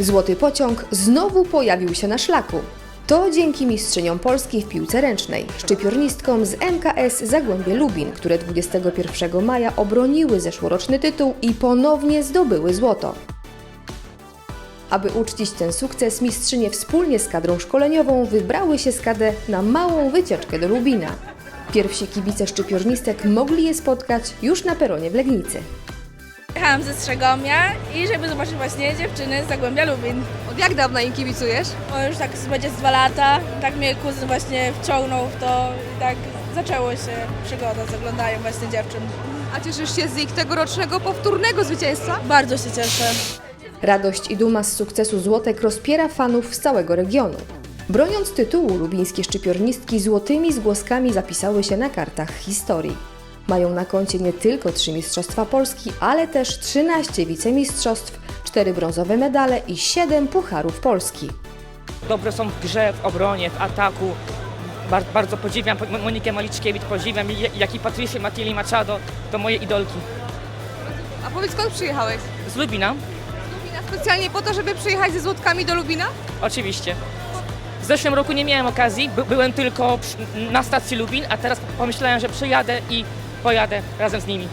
Złoty pociąg znowu pojawił się na szlaku. To dzięki mistrzyniom Polski w piłce ręcznej, szczypiornistkom z MKS Zagłębie Lubin, które 21 maja obroniły zeszłoroczny tytuł i ponownie zdobyły złoto. Aby uczcić ten sukces, mistrzynie wspólnie z kadrą szkoleniową wybrały się z KD na małą wycieczkę do Lubina. Pierwsi kibice szczypiornistek mogli je spotkać już na peronie w Legnicy. Jechałam ze Strzegomia i żeby zobaczyć właśnie dziewczyny z Zagłębia Lubin. Od jak dawna im kibicujesz? Bo już tak będzie z dwa lata, tak mnie kuzyn właśnie wciągnął w to i tak zaczęło się przygoda z oglądaniem właśnie dziewczyn. A cieszysz się z ich tegorocznego powtórnego zwycięstwa? Bardzo się cieszę. Radość i duma z sukcesu złotek rozpiera fanów z całego regionu. Broniąc tytułu, lubińskie szczypiornistki złotymi zgłoskami zapisały się na kartach historii. Mają na koncie nie tylko trzy Mistrzostwa Polski, ale też 13 wicemistrzostw, 4 brązowe medale i 7 pucharów Polski. dobre są w grze, w obronie, w ataku. Bar bardzo podziwiam Mo- Monikę Maliczkiewicz, podziwiam jak i Patrycję Matili Machado, to moje idolki. A powiedz, skąd przyjechałeś? Z Lubina, Z Lubina specjalnie po to, żeby przyjechać ze złotkami do Lubina? oczywiście. W zeszłym roku nie miałem okazji, by byłem tylko na stacji Lubin, a teraz pomyślałem, że przyjadę i pojadę razem z nimi.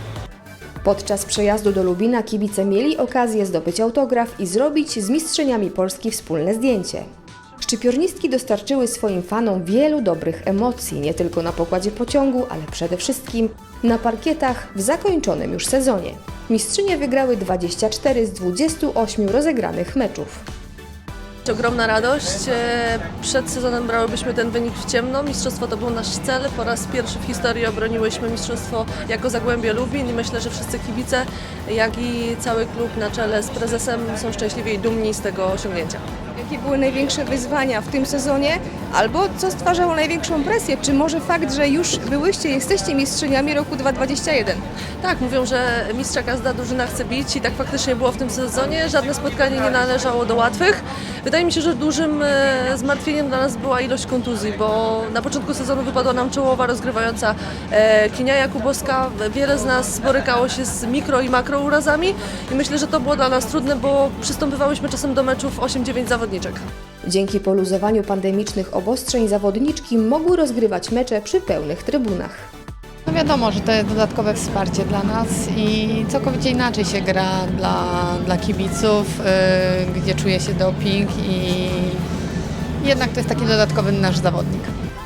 Podczas przejazdu do Lubina kibice mieli okazję zdobyć autograf i zrobić z mistrzyniami Polski wspólne zdjęcie. Szczypiornistki dostarczyły swoim fanom wielu dobrych emocji, nie tylko na pokładzie pociągu, ale przede wszystkim na parkietach w zakończonym już sezonie. Mistrzynie wygrały 24 z 28 rozegranych meczów. Ogromna radość. E, Przed sezonem brałybyśmy ten wynik w ciemno. Mistrzostwo to był nasz cel. Po raz pierwszy w historii obroniłyśmy mistrzostwo jako Zagłębie Lubin i myślę, że wszyscy kibice, jak i cały klub na czele z prezesem są szczęśliwi i dumni z tego osiągnięcia. Jakie były największe wyzwania w tym sezonie? Albo co stwarzało największą presję? Czy może fakt, że już byłyście, jesteście mistrzyniami roku 2021? Tak, mówią, że mistrza każda drużyna chce bić i tak faktycznie było w tym sezonie. Żadne spotkanie nie należało do łatwych. Wydaje mi się, że dużym e, zmartwieniem dla nas była ilość kontuzji, bo na początku sezonu wypadła nam czołowa rozgrywająca e, Kinia Jakubowska. Wiele z nas borykało się z mikro i makro urazami i myślę, że to było dla nas trudne, bo przystępywałyśmy czasem do meczów 8-9 zawodniczek. Dzięki poluzowaniu pandemicznych obostrzeń zawodniczki mogły rozgrywać mecze przy pełnych trybunach. Wiadomo, że to jest dodatkowe wsparcie dla nas i całkowicie inaczej się gra dla, dla kibiców, yy, gdzie czuje się doping i jednak to jest taki dodatkowy nasz zawodnik.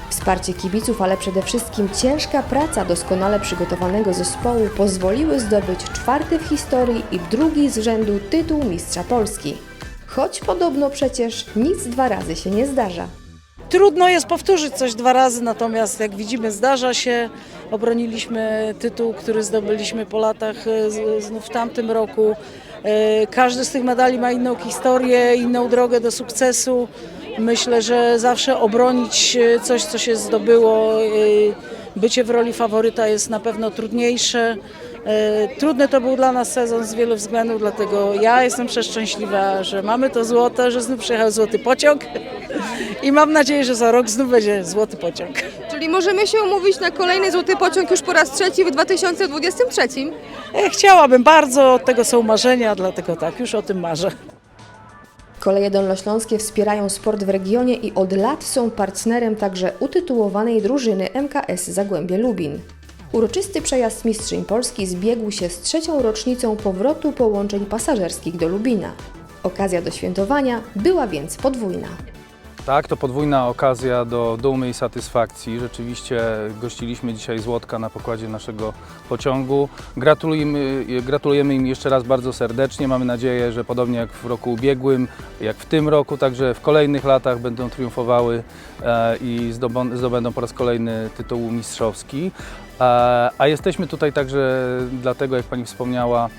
Wsparcie kibiców, ale przede wszystkim ciężka praca doskonale przygotowanego zespołu pozwoliły zdobyć czwarty w historii i drugi z rzędu tytuł Mistrza Polski. Choć podobno przecież nic dwa razy się nie zdarza. Trudno jest powtórzyć coś dwa razy, natomiast jak widzimy zdarza się. Obroniliśmy tytuł, który zdobyliśmy po latach e, znów w tamtym roku. E, Każdy z tych medali ma inną historię, inną drogę do sukcesu. Myślę, że zawsze obronić e, coś, co się zdobyło, bycie w roli faworyta jest na pewno trudniejsze. E, Trudny to był dla nas sezon z wielu względów, dlatego ja jestem przeszczęśliwa, że mamy to złoto, że znów przyjechał złoty pociąg i mam nadzieję, że za rok znów będzie złoty pociąg. Czyli możemy się umówić na kolejny złoty pociąg już po raz trzeci w 2023? E, Chciałabym bardzo, od tego są marzenia, dlatego tak, już o tym marzę. Koleje dolnośląskie wspierają sport w regionie i od lat są partnerem także utytułowanej drużyny MKS Zagłębie Lubin. Uroczysty przejazd mistrzyń Polski zbiegł się z trzecią rocznicą powrotu połączeń pasażerskich do Lubina. Okazja do świętowania była więc podwójna. Tak, to podwójna okazja do dumy i satysfakcji. Rzeczywiście gościliśmy dzisiaj Złotka na pokładzie naszego pociągu. Gratulujemy, gratulujemy im jeszcze raz bardzo serdecznie. Mamy nadzieję, że podobnie jak w roku ubiegłym, jak w tym roku, także w kolejnych latach będą triumfowały e, i zdobędą po raz kolejny tytuł mistrzowski. E, a jesteśmy tutaj także dlatego, jak Pani wspomniała,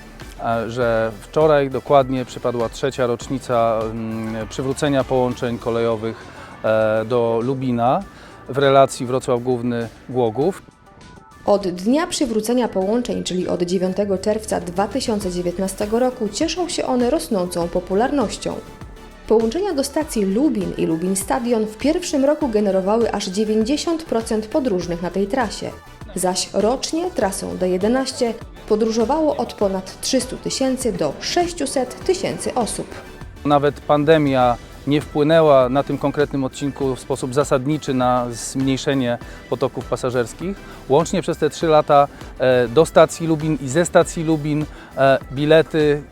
że wczoraj dokładnie przypadła trzecia rocznica mm, przywrócenia połączeń kolejowych e, do Lubina w relacji Wrocław Główny Głogów. Od dnia przywrócenia połączeń, czyli od 9 czerwca 2019 roku, cieszą się one rosnącą popularnością. Połączenia do stacji Lubin i Lubin Stadion w pierwszym roku generowały aż 90% podróżnych na tej trasie, zaś rocznie trasą D11 podróżowało od ponad 300 tysięcy do 600 tysięcy osób. Nawet pandemia nie wpłynęła na tym konkretnym odcinku w sposób zasadniczy na zmniejszenie potoków pasażerskich. Łącznie przez te trzy lata e, do stacji Lubin i ze stacji Lubin e, bilety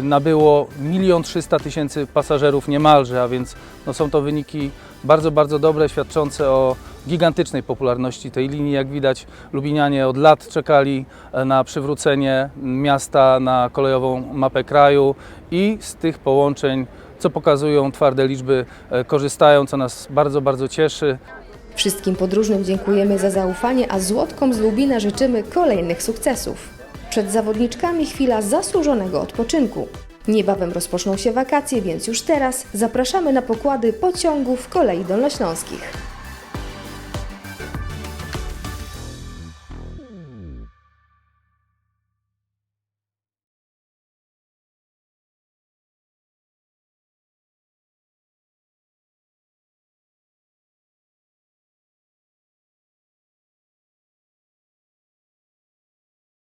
e, nabyło 1 300 tysięcy pasażerów niemalże, a więc no, są to wyniki bardzo, bardzo dobre, świadczące o gigantycznej popularności tej linii. Jak widać, Lubinianie od lat czekali e, na przywrócenie miasta na kolejową mapę kraju i z tych połączeń, co pokazują twarde liczby, e, korzystają, co nas bardzo, bardzo cieszy. Wszystkim podróżnym dziękujemy za zaufanie, a Złotkom z Lubina życzymy kolejnych sukcesów. Przed zawodniczkami chwila zasłużonego odpoczynku. Niebawem rozpoczną się wakacje, więc już teraz zapraszamy na pokłady pociągów kolei dolnośląskich.